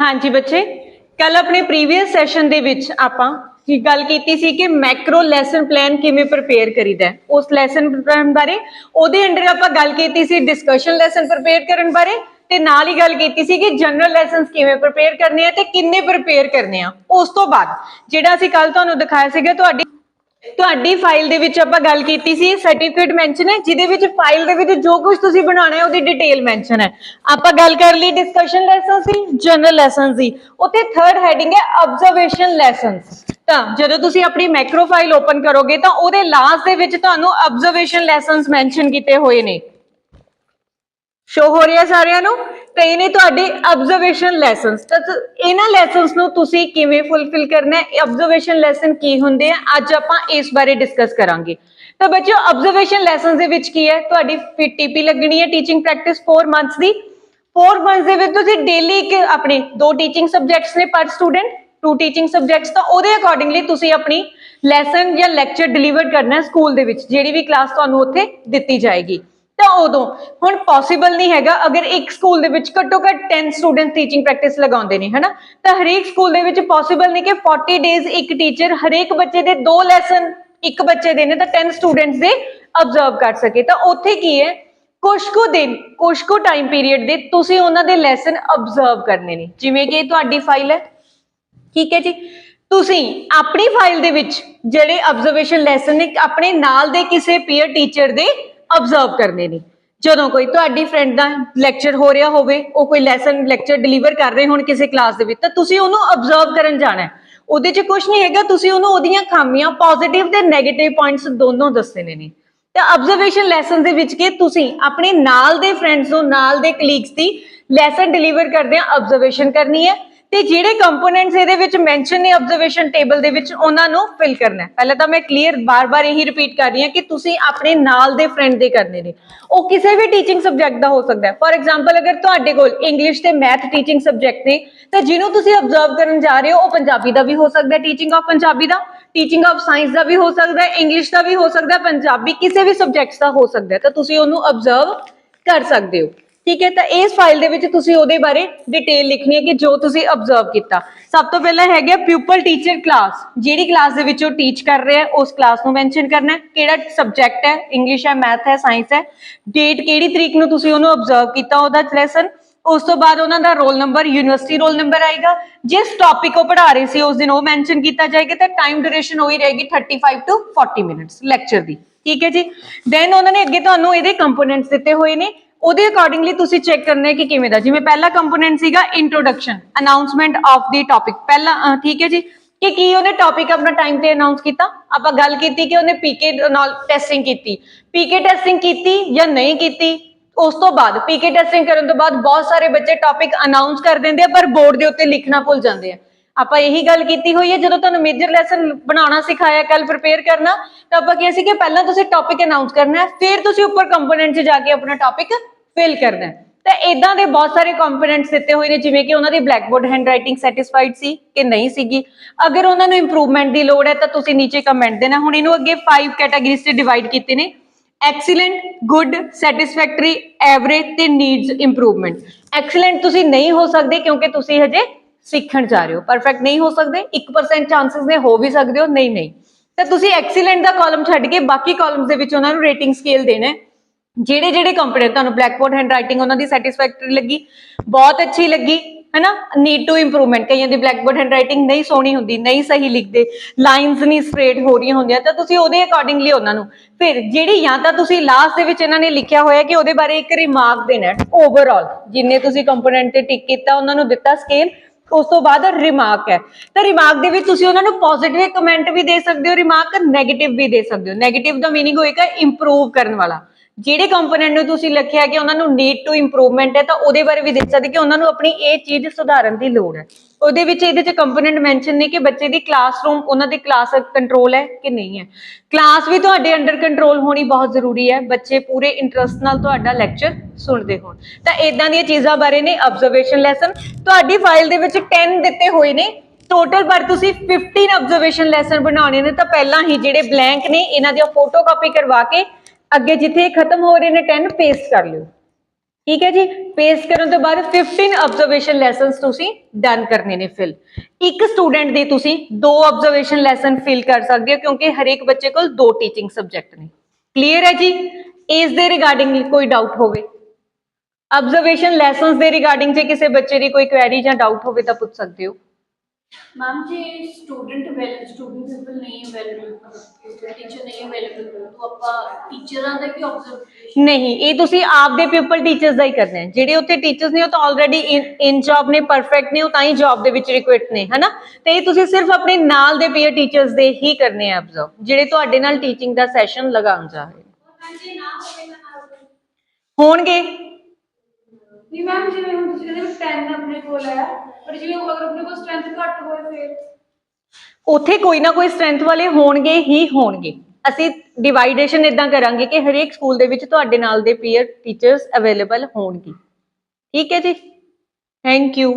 ਹਾਂਜੀ ਬੱਚੇ ਕੱਲ ਆਪਣੇ ਪ੍ਰੀਵੀਅਸ ਸੈਸ਼ਨ ਦੇ ਵਿੱਚ ਆਪਾਂ ਕੀ ਗੱਲ ਕੀਤੀ ਸੀ ਕਿ ਮੈਕਰੋ ਲੈਸਨ ਪਲਾਨ ਕਿਵੇਂ ਪ੍ਰਪੇਅਰ ਕਰੀਦਾ ਉਸ ਲੈਸਨ ਪਲਾਨ ਬਾਰੇ, ਉਹਦੇ ਅੰਡਰ ਆਪਾਂ ਗੱਲ ਕੀਤੀ ਸੀ ਡਿਸਕਸ਼ਨ ਲੈਸਨ ਪ੍ਰਪੇਅਰ ਕਰਨ ਬਾਰੇ ਤੇ ਨਾਲ ਹੀ ਗੱਲ ਕੀਤੀ ਸੀ ਕਿ ਜਨਰਲ ਲੈਸਨਸ ਕਿਵੇਂ ਪ੍ਰਪੇਅਰ ਕਰਨੇ ਆ ਤੇ ਕਿੰਨੇ ਪ੍ਰਪੇਅਰ ਕਰਨੇ ਆ। ਉਸ ਤੋਂ ਬਾਅਦ, ਜਿਹੜਾ ਅਸੀਂ ਕੱਲ ਤੁਹਾਨੂੰ ਦਿਖਾਇਆ ਸੀਗਾ ਤੁਹਾਡੀ ਤੁਹਾਡੀ ਫਾਈਲ ਦੇ ਵਿੱਚ ਆਪਾਂ ਗੱਲ ਕੀਤੀ ਸੀ ਸਰਟੀਫਿਕੇਟ ਮੈਂਸ਼ਨ ਹੈ, ਜਿਹਦੇ ਵਿੱਚ ਫਾਈਲ ਦੇ ਵਿੱਚ ਜੋ ਕੁਝ ਤੁਸੀਂ ਬਣਾਉਣਾ ਹੈ, ਉਹਦੀ ਡਿਟੇਲ ਮੈਂਸ਼ਨ ਹੈ। ਆਪਾਂ ਗੱਲ ਕਰ ਲਈ ਡਿਸਕਸ਼ਨ ਲੈਸਨ ਸੀ ਜਨਰਲ ਲੈਸਨ ਸੀ ਉੱਥੇ ਥਰਡ ਹੈਡਿੰਗ ਹੈ ਆਬਜ਼ਰਵੇਸ਼ਨ ਲੈਸਨਸ ਤਾਂ ਜਦੋਂ ਤੁਸੀਂ ਆਪਣੀ ਮੈਕਰੋ ਫਾਈਲ ਓਪਨ ਕਰੋਗੇ, ਤਾਂ ਉਹਦੇ ਲਾਸਟ ਦੇ ਵਿੱਚ ਤੁਹਾਨੂੰ ਆਬਜ਼ਰਵੇਸ਼ਨ ਲੈਸਨਸ ਮੈਂਸ਼ਨ ਕੀਤੇ ਹੋਏ ਨੇ। ਸ਼ੋ ਹੋ ਰਿਹਾ ਸਾਰਿਆਂ ਨੂੰ? ਤਾਂ ਇਹ ਨੇ ਤੁਹਾਡੇ ਆਬਜ਼ਰਵੇਸ਼ਨ ਲੈਸਨਸ ਤਾਂ ਇਹਨਾਂ ਲੈਸਨਸ ਨੂੰ ਤੁਸੀਂ ਕਿਵੇਂ ਫੁੱਲਫਿਲ ਕਰਨਾ ਹੈ? ਆਬਜ਼ਰਵੇਸ਼ਨ ਲੈਸਨ ਕੀ ਹੁੰਦੇ ਆ? ਅੱਜ ਆਪਾਂ ਇਸ ਬਾਰੇ ਡਿਸਕਸ ਕਰਾਂਗੇ। ਤਾਂ ਬੱਚਿਓ ਆਬਜ਼ਰਵੇਸ਼ਨ ਲੈਸਨਸ ਦੇ ਵਿੱਚ ਕੀ ਹੈ? ਤੁਹਾਡੀ ਟੀਪੀ ਲੱਗਣੀ ਹੈ ਟੀਚਿੰਗ ਪ੍ਰੈਕਟਿਸ 4 ਮੰਥਸ ਦੀ। 4 ਮੰਥਸ ਦੇ ਵਿੱਚ ਤੁਸੀਂ ਡੇਲੀ ਇੱਕ ਆਪਣੇ ਦੋ ਟੀਚਿੰਗ ਸਬਜੈਕਟਸ ਨੇ ਪਰ ਸਟੂਡੈਂਟ ਟੂ ਟੀਚਿੰਗ ਸਬਜੈਕਟਸ ਤਾਂ ਉਹਦੇ ਅਕੋਰਡਿੰਗਲੀ ਤੁਸੀਂ ਆਪਣੀ ਲੈਸਨ ਜਾਂ ਲੈਕਚਰ ਡਿਲੀਵਰ ਕਰਨਾ ਹੈ ਸਕੂਲ ਦੇ ਵਿੱਚ, ਜਿਹੜੀ ਵੀ ਕਲਾਸ ਤੁਹਾਨੂੰ ਉੱਥੇ ਦਿੱਤੀ ਜਾਏਗੀ। ਤਾਂ ਉਦੋਂ। ਹੁਣ ਪੋਸੀਬਲ ਨਹੀਂ ਹੈਗਾ। ਅਗਰ ਇੱਕ ਸਕੂਲ ਦੇ ਵਿੱਚ ਘੱਟੋ ਘੱਟ 10 ਸਟੂਡੈਂਟ ਟੀਚਿੰਗ ਪ੍ਰੈਕਟਿਸ ਲਗਾਉਂਦੇ ਨੇ, ਹਨਾ? ਤਾਂ ਹਰੇਕ ਸਕੂਲ ਦੇ ਵਿੱਚ ਪੋਸੀਬਲ ਨਹੀਂ ਕਿ 40 ਡੇਜ਼ ਇੱਕ ਟੀਚਰ ਹਰੇਕ ਬੱਚੇ ਦੇ ਦੋ ਲੈਸਨ ਇੱਕ ਬੱਚੇ ਦੇ ਨੇ ਤਾਂ 10 ਸਟੂਡੈਂਟਸ ਦੇ ਅਬਜ਼ਰਵ ਕਰ ਸਕੇ। ਤਾਂ ਉੱਥੇ ਕੀ ਹੈ? ਕੁਛ ਕੁ ਦਿਨ, ਕੁਛ ਕੁ ਟਾਈਮ ਪੀਰੀਅਡ ਦੇ ਤੁਸੀਂ ਉਹਨਾਂ ਦੇ ਲੈਸਨ ਅਬਜ਼ਰਵ ਕਰਨੇ ਨੇ। ਜਿਵੇਂ ਕਿ ਤੁਹਾਡੀ ਫਾਈਲ ਹੈ। ਠੀਕ ਹੈ ਜੀ? ਤੁਸੀਂ ਆਪਣੀ ਫਾਈਲ ਦੇ ਵਿੱਚ ਜਿਹੜੇ ਅਬਜ਼ਰਵੇਸ਼ਨ ਲੈਸਨ ਨੇ, ਆਪਣੇ ਨਾਲ ਦੇ ਕਿਸੇ ਪੀਅਰ ਟੀਚਰ ਦੇ ਅਬਜ਼ਰਵ ਕਰਨੇ ਨੇ। ਜਦੋਂ ਕੋਈ ਤੁਹਾਡੀ ਫਰੈਂਡ ਦਾ ਲੈਕਚਰ ਹੋ ਰਿਹਾ ਹੋਵੇ, ਉਹ ਕੋਈ ਲੈਸਨ ਲੈਕਚਰ ਡਿਲੀਵਰ ਕਰ ਰਹੇ ਹੋਣ ਕਿਸੇ ਕਲਾਸ ਦੇ ਵਿੱਚ, ਤਾਂ ਤੁਸੀਂ ਉਹਨੂੰ ਅਬਜ਼ਰਵ ਕਰਨ ਜਾਣਾ ਹੈ। ਉਹਦੇ 'ਚ ਕੁਝ ਨਹੀਂ ਹੈਗਾ, ਤੁਸੀਂ ਉਹਨੂੰ ਉਹਦੀਆਂ ਖਾਮੀਆਂ ਪੋਜ਼ਿਟਿਵ ਤੇ ਨੈਗੇਟਿਵ ਪੁਆਇੰਟਸ ਦੋਨੋਂ ਦੱਸਣੇ ਨੇ ਤਾਂ ਆਬਜ਼ਰਵੇਸ਼ਨ ਲੈਸਨ ਦੇ ਵਿੱਚ ਕਿ ਤੁਸੀਂ ਆਪਣੇ ਨਾਲ ਦੇ ਫਰੈਂਡਸ ਨੂੰ ਨਾਲ ਦੇ ਕਲੀਗਸ ਦੀ ਲੈਸਨ ਡਿਲੀਵਰ ਕਰਦੇ ਆ ਆਬਜ਼ਰਵੇਸ਼ਨ ਕਰਨੀ ਹੈ। ਤੇ ਜਿਹੜੇ ਕੰਪੋਨੈਂਟਸ ਇਹਦੇ ਵਿੱਚ ਮੈਂਸ਼ਨ ਨੇ ਆਬਜ਼ਰਵੇਸ਼ਨ ਟੇਬਲ ਦੇ ਵਿੱਚ, ਉਹਨਾਂ ਨੂੰ ਫਿਲ ਕਰਨਾ ਹੈ। ਪਹਿਲਾਂ ਤਾਂ ਮੈਂ ਕਲੀਅਰ ਬਾਰ-ਬਾਰ ਇਹੀ ਰਿਪੀਟ ਕਰ ਰਹੀ ਹਾਂ ਕਿ ਤੁਸੀਂ ਆਪਣੇ ਨਾਲ ਦੇ ਫਰੈਂਡ ਦੇ ਕਰਨੇ ਨੇ। ਉਹ ਕਿਸੇ ਵੀ ਟੀਚਿੰਗ ਸਬਜੈਕਟ ਦਾ ਹੋ ਸਕਦਾ ਹੈ। ਫੋਰ ਐਗਜ਼ਾਮਪਲ ਅਗਰ ਤੁਹਾਡੇ ਕੋਲ ਇੰਗਲਿਸ਼ ਤੇ ਮੈਥ ਟੀਚਿੰਗ ਸਬਜੈਕਟ ਨੇ, ਤਾਂ ਜਿਹਨੂੰ ਤੁਸੀਂ ਅਬਜ਼ਰਵ ਕਰਨ ਜਾ ਰਹੇ ਹੋ, ਉਹ ਪੰਜਾਬੀ ਦਾ ਵੀ ਹੋ ਸਕਦਾ ਹੈ। ਟੀਚਿੰਗ ਆਫ ਪੰਜਾਬੀ ਦਾ ਟੀਚਿੰਗ ਆਫ ਸਾਇੰਸ ਦਾ ਵੀ ਹੋ ਸਕਦਾ ਹੈ। ਇੰਗਲਿਸ਼ ਦਾ ਵੀ ਹੋ ਸਕਦਾ ਹੈ। ਪੰਜਾਬੀ ਕਿਸੇ ਵੀ ਸਬਜੈਕਟਸ ਦਾ ਹੋ ਸਕਦਾ ਹੈ। ਤਾਂ ਤੁਸੀਂ ਉਹਨੂੰ ਅਬਜ਼ਰਵ ਕਰ ਸਕਦੇ ਹੋ। ਠੀਕ ਹੈ, ਤਾਂ ਇਸ ਫਾਈਲ ਦੇ ਵਿੱਚ ਤੁਸੀਂ ਉਹਦੇ ਬਾਰੇ ਡਿਟੇਲ ਲਿਖਣੀ ਹੈ ਕਿ ਜੋ ਤੁਸੀਂ ਅਬਜ਼ਰਵ ਕੀਤਾ। ਸਭ ਤੋਂ ਪਹਿਲਾਂ ਹੈਗਾ ਪਿਊਪਲ ਟੀਚਰ ਕਲਾਸ ਜਿਹੜੀ ਕਲਾਸ ਦੇ ਵਿੱਚ ਉਹ ਟੀਚ ਕਰ ਰਿਹਾ ਹੈ, ਉਸ ਕਲਾਸ ਨੂੰ ਮੈਂਸ਼ਨ ਕਰਨਾ ਹੈ। ਕਿਹੜਾ ਸਬਜੈਕਟ ਹੈ? ਇੰਗਲਿਸ਼ ਹੈ ਮੈਥ ਹੈ ਸਾਇੰਸ ਹੈ। ਡੇਟ ਕਿਹੜੀ ਤਰੀਕ ਨੂੰ ਤੁਸੀਂ ਉਹਨੂੰ ਅਬਜ਼ਰਵ ਕੀਤਾ, ਉਹਦਾ ਲੈਸਨ ਉਸ ਤੋਂ ਬਾਅਦ ਉਹਨਾਂ ਦਾ roll number university roll number ਆਏਗਾ। ਜਿਸ ਟੌਪਿਕ ਉਹ ਪੜ੍ਹਾ ਰਹੇ ਸੀ, ਉਸ ਦਿਨ ਉਹ ਮੈਂਸ਼ਨ ਕੀਤਾ ਜਾਏਗਾ ਤਾਂ ਟਾਈਮ ਡਿਊਰੇਸ਼ਨ ਹੋਈ ਰਹੇਗੀ 35 ਟੂ 40 ਮਿੰਟਸ ਲੈਕਚਰ ਦੀ। ਠੀਕ ਹੈ ਜੀ? ਦੈਨ ਉਹਨਾਂ ਨੇ ਅੱਗੇ ਤੁਹਾਨੂੰ ਇਹਦੇ ਕੰਪੋਨੈਂਟਸ ਦਿੱਤੇ ਹੋਏ ਨੇ। ਉਹਦੇ ਅਕੋਰਡਿੰਗਲੀ ਤੁਸੀਂ ਚੈੱਕ ਕਰਨਾ ਕਿ ਕਿਵੇਂ ਦਾ। ਜਿਵੇਂ ਪਹਿਲਾ ਕੰਪੋਨੈਂਟ ਸੀਗਾ ਇੰਟਰੋਡਕਸ਼ਨ ਅਨਾਉਂਸਮੈਂਟ ਆਫ ਦੀ ਟੌਪਿਕ ਪਹਿਲਾ ਠੀਕ ਹੈ ਜੀ? ਕਿ ਕੀ ਉਹਨੇ ਟੌਪਿਕ ਆਪਣਾ ਟਾਈਮ ਤੇ ਅਨਾਉਂਸ ਕੀਤਾ? ਆਪਾਂ ਗੱਲ ਕੀਤੀ ਕਿ ਉਹਨੇ ਪੀਕੇ ਨਾਲ ਟੈਸਟਿੰਗ ਕੀਤੀ। ਪੀਕੇ ਟੈਸਟਿੰਗ ਕੀਤੀ ਜਾਂ ਨਹੀਂ ਕੀਤੀ? ਉਸ ਤੋਂ ਬਾਅਦ ਪੀਕੇ ਟੈਸਟਿੰਗ ਕਰਨ ਤੋਂ ਬਾਅਦ ਬਹੁਤ ਸਾਰੇ ਬੱਚੇ ਟੌਪਿਕ ਅਨਾਉਂਸ ਕਰ ਦਿੰਦੇ ਆ, ਪਰ ਬੋਰਡ ਦੇ ਉੱਤੇ ਲਿਖਣਾ ਭੁੱਲ ਜਾਂਦੇ ਆ। ਆਪਾਂ ਇਹੀ ਗੱਲ ਕੀਤੀ ਹੋਈ ਹੈ, ਜਦੋਂ ਤੁਹਾਨੂੰ ਮੇਜਰ ਲੈਸਨ ਬਣਾਉਣਾ ਸਿਖਾਇਆ ਕੱਲ ਪ੍ਰਿਪੇਅਰ ਕਰਨਾ, ਤਾਂ ਆਪਾਂ ਕਿਹਾ ਸੀ ਕਿ ਪਹਿਲਾਂ ਤੁਸੀਂ ਟੌਪਿਕ ਅਨਾਉਂਸ ਕਰਨਾ ਹੈ, ਫਿਰ ਤੁਸੀਂ ਉੱਪਰ ਕੰਪੋਨੈਂਟ 'ਚ ਜਾ ਕੇ ਆਪਣਾ ਟੌਪਿਕ ਫਿਲ ਕਰਨਾ ਹੈ। ਤਾਂ ਇਦਾਂ ਦੇ ਬਹੁਤ ਸਾਰੇ ਕੰਪੋਨੈਂਟਸ ਦਿੱਤੇ ਹੋਏ ਨੇ, ਜਿਵੇਂ ਕਿ ਉਹਨਾਂ ਦੀ ਬਲੈਕਬੋਰਡ ਹੈਂਡਰਾਈਟਿੰਗ ਸੈਟੀਸਫਾਈਡ ਸੀ ਕਿ ਨਹੀਂ ਸੀਗੀ। ਅਗਰ ਉਹਨਾਂ ਨੂੰ ਇੰਪਰੂਵਮੈਂਟ ਦੀ ਲੋੜ ਹੈ, ਤਾਂ ਤੁਸੀਂ ਨੀਚੇ ਕਮੈਂਟ ਦੇਣਾ। ਹੁਣ ਇਹਨੂੰ ਅੱਗੇ 5 ਕੈਟਾਗਰੀਜ਼ 'ਚ ਡਿਵਾਈਡ ਕੀਤੇ ਨੇ। ਐਕਸੀਲੈਂਟ ਗੁੱਡ ਸੈਟੀਸਫੈਕਟਰੀ ਐਵਰੇਜ ਤੇ ਨੀਡਸ ਇੰਪਰੂਵਮੈਂਟ ਐਕਸੀਲੈਂਟ ਤੁਸੀਂ ਨਹੀਂ ਹੋ ਸਕਦੇ ਕਿਉਂਕਿ ਤੁਸੀਂ ਹਜੇ ਸਿੱਖਣ ਜਾ ਰਹੇ ਹੋ। ਪਰਫੈਕਟ ਨਹੀਂ ਹੋ ਸਕਦੇ 1% ਚਾਂਸਸ ਨੇ ਹੋ ਵੀ ਸਕਦੇ ਹੋ, ਨਹੀਂ ਨਹੀਂ। ਤਾਂ ਤੁਸੀਂ ਐਕਸੀਲੈਂਟ ਦਾ ਕਾਲਮ ਛੱਡ ਕੇ ਬਾਕੀ ਕਾਲਮਸ ਦੇ ਵਿੱਚ ਉਹਨਾਂ ਨੂੰ ਰੇਟਿੰਗ ਸਕੇਲ ਦੇਣਾ ਹੈ। ਜਿਹੜੇ ਜਿਹੜੇ ਕੰਪੋਨੈਂਟ ਤੁਹਾਨੂੰ ਬਲੈਕਬੋਰਡ ਹੈਂਡ ਰਾਈਟਿੰਗ ਉਹਨਾਂ ਦੀ ਸੈਟੀਸਫੈਕਟਰੀ ਲੱਗੀ, ਬਹੁਤ ਅੱਛੀ ਲੱਗੀ, ਹੈਨਾ? ਨੀਡ ਟੂ ਇੰਪਰੂਵਮੈਂਟ ਕਈਆਂ ਦੀ ਬਲੈਕਬੋਰਡ ਹੈਂਡ ਰਾਈਟਿੰਗ ਨਹੀਂ ਸੋਹਣੀ ਹੁੰਦੀ, ਨਹੀਂ ਸਹੀ ਲਿਖਦੇ ਲਾਈਨਸ ਨਹੀਂ ਸਟ੍ਰੇਟ ਹੋ ਰਹੀਆਂ ਹੁੰਦੀਆਂ, ਤਾਂ ਤੁਸੀਂ ਉਹਦੇ ਅਕੋਰਡਿੰਗਲੀ ਉਹਨਾਂ ਨੂੰ। ਫਿਰ ਜਿਹੜੀ ਜਾਂ ਤਾਂ ਤੁਸੀਂ ਲਾਸਟ ਦੇ ਵਿੱਚ ਇਹਨਾਂ ਨੇ ਲਿਖਿਆ ਹੋਇਆ ਕਿ ਉਹਦੇ ਬਾਰੇ ਇੱਕ ਰਿਮਾਰਕ ਦੇਣਾ ਓਵਰਆਲ ਜਿੰਨੇ ਤੁਸੀਂ ਕੰਪੋਨੈਂਟ ਤੇ ਟਿਕ ਕੀਤਾ, ਉਹਨਾਂ ਨੂੰ ਦਿੱਤਾ ਸਕੇਲ ਉਸ ਤੋਂ ਬਾਅਦ ਰਿਮਾਰਕ ਹੈ। ਤਾਂ ਰਿਮਾਰਕ ਦੇ ਵਿੱਚ ਤੁਸੀਂ ਉਹਨਾਂ ਨੂੰ ਪੋਜ਼ਿਟਿਵ ਕਮੈਂਟ ਵੀ ਦੇ ਸਕਦੇ ਹੋ ਰਿਮਾਰਕ ਨੈਗੇਟਿਵ ਵੀ ਦੇ ਸਕਦੇ ਹੋ। ਨੈਗੇਟਿਵ ਦਾ ਮੀਨਿੰਗ ਹੋਏਗਾ ਇੰਪਰੂਵ ਕਰਨ ਵਾਲਾ। ਜਿਹੜੇ ਕੰਪੋਨੈਂਟ ਨੂੰ ਤੁਸੀਂ ਲਿਖਿਆ ਕਿ ਉਹਨਾਂ ਨੂੰ ਨੀਡ ਟੂ ਇੰਪਰੂਵਮੈਂਟ ਹੈ, ਤਾਂ ਉਹਦੇ ਬਾਰੇ ਵੀ ਦੱਸ ਸਕਦੇ ਕਿ ਉਹਨਾਂ ਨੂੰ ਆਪਣੀ ਇਹ ਚੀਜ਼ ਸੁਧਾਰਨ ਦੀ ਲੋੜ ਹੈ। ਉਹਦੇ ਵਿੱਚ ਇਹਦੇ ਚ ਕੰਪੋਨੈਂਟ ਮੈਂਸ਼ਨ ਨੇ ਕਿ ਬੱਚੇ ਦੀ ਕਲਾਸਰੂਮ ਉਹਨਾਂ ਦੀ ਕਲਾਸ ਕੰਟਰੋਲ ਹੈ ਕਿ ਨਹੀਂ ਹੈ। ਕਲਾਸ ਵੀ ਤੁਹਾਡੇ ਅੰਡਰ ਕੰਟਰੋਲ ਹੋਣੀ ਬਹੁਤ ਜ਼ਰੂਰੀ ਹੈ, ਬੱਚੇ ਪੂਰੇ ਇੰਟਰਸਟ ਨਾਲ ਤੁਹਾਡਾ ਲੈਕਚਰ ਸੁਣਦੇ ਹੋਣ। ਤਾਂ ਇਦਾਂ ਦੀਆਂ ਚੀਜ਼ਾਂ ਬਾਰੇ ਨੇ ਆਬਜ਼ਰਵੇਸ਼ਨ ਲੈਸਨ ਤੁਹਾਡੀ ਫਾਈਲ ਦੇ ਵਿੱਚ 10 ਦਿੱਤੇ ਹੋਏ ਨੇ। ਟੋਟਲ ਪਰ ਤੁਸੀਂ 15 ਆਬਜ਼ਰਵੇਸ਼ਨ ਲੈਸਨ ਬਣਾਉਣੇ ਨੇ, ਤਾਂ ਪਹਿਲਾਂ ਹੀ ਜਿਹੜੇ ਬਲੈਂਕ ਨੇ, ਇਹਨਾਂ ਦੀ ਫੋਟੋ ਕਾਪੀ ਕਰਵਾ ਕੇ ਅੱਗੇ ਜਿੱਥੇ ਇਹ ਖਤਮ ਹੋ ਰਹੇ ਨੇ 10 ਪੇਸਟ ਕਰ ਲਿਓ। ਠੀਕ ਹੈ ਜੀ? ਪੇਸਟ ਕਰਨ ਤੋਂ ਬਾਅਦ 15 ਆਬਜ਼ਰਵੇਸ਼ਨ ਲੈਸਨਸ ਤੁਸੀਂ ਡਨ ਕਰਨੇ ਨੇ ਫਿਲ ਇੱਕ ਸਟੂਡੈਂਟ ਦੇ ਤੁਸੀਂ ਦੋ ਆਬਜ਼ਰਵੇਸ਼ਨ ਲੈਸਨ ਫਿਲ ਕਰ ਸਕਦੇ ਹੋ ਕਿਉਂਕਿ ਹਰੇਕ ਬੱਚੇ ਕੋਲ ਦੋ ਟੀਚਿੰਗ ਸਬਜੈਕਟ ਨੇ। ਕਲੀਅਰ ਹੈ ਜੀ? ਇਸ ਦੇ ਰਿਗਾਰਡਿੰਗ ਕੋਈ ਡਾਊਟ ਹੋਵੇ। ਆਬਜ਼ਰਵੇਸ਼ਨ ਲੈਸਨਸ ਦੇ ਰਿਗਾਰਡਿੰਗ ਜੇ ਕਿਸੇ ਬੱਚੇ ਦੀ ਕੋਈ ਕੁਐਰੀ ਜਾਂ ਡਾਊਟ ਹੋਵੇ ਤਾਂ ਪੁੱਛ ਸਕਦੇ ਹੋ। ਮੈਮ ਜੇ ਸਟੂਡੈਂਟ ਵੈਲ ਸਟੂਡੈਂਟ ਪੀਪਲ ਨਹੀਂ ਅਵੇਲੇਬਲ ਟੀਚਰ ਨਹੀਂ ਅਵੇਲੇਬਲ ਤਾਂ ਆਪਾਂ ਟੀਚਰਾਂ ਦਾ ਕੀ ਆਬਜ਼ਰਵ ਨਹੀਂ ਇਹ ਤੁਸੀਂ ਆਪ ਦੇ ਪੀਪਲ ਟੀਚਰਸ ਦਾ ਹੀ ਕਰਨਾ ਹੈ। ਜਿਹੜੇ ਉੱਥੇ ਟੀਚਰਸ ਨੇ ਉਹ ਤਾਂ ਆਲਰੇਡੀ ਇਨ ਜੌਬ ਨੇ ਪਰਫੈਕਟ ਨੇ ਉਹ ਤਾਂ ਹੀ ਜੌਬ ਦੇ ਵਿੱਚ ਰਿਕੁਇਟ ਨੇ ਹਨਾ? ਤੇ ਇਹ ਤੁਸੀਂ ਸਿਰਫ ਆਪਣੇ ਨਾਲ ਦੇ ਪੀਅਰ ਟੀਚਰਸ ਦੇ ਹੀ ਕਰਨੇ ਆ ਆਬਜ਼ਰਵ ਜਿਹੜੇ ਤੁਹਾਡੇ ਨਾਲ ਟੀਚਿੰਗ ਦਾ ਸੈਸ਼ਨ ਲਗਾਉਣ ਜਾ ਰਹੇ ਹੋਣਗੇ। ਨਹੀਂ ਮੈਮ ਜਿਵੇਂ ਹੁਣ ਤੁਸੀਂ ਕਹਿੰਦੇ 10 ਆਪਣੇ ਕੋਲ ਹੈ, ਪਰ ਜਿਵੇਂ ਅਗਰ ਆਪਣੇ ਕੋਲ ਸਟਰੈਂਥ ਘੱਟ ਹੋਏ ਫਿਰ? ਉੱਥੇ ਕੋਈ ਨਾ ਕੋਈ ਸਟਰੈਂਥ ਵਾਲੇ ਹੋਣਗੇ ਹੀ ਹੋਣਗੇ। ਅਸੀਂ ਡਿਵਾਈਡੇਸ਼ਨ ਇਦਾਂ ਕਰਾਂਗੇ ਕਿ ਹਰੇਕ ਸਕੂਲ ਦੇ ਵਿੱਚ ਤੁਹਾਡੇ ਨਾਲ ਦੇ ਪੀਅਰ ਟੀਚਰਸ ਅਵੇਲੇਬਲ ਹੋਣਗੇ। ਠੀਕ ਹੈ ਜੀ? Thank you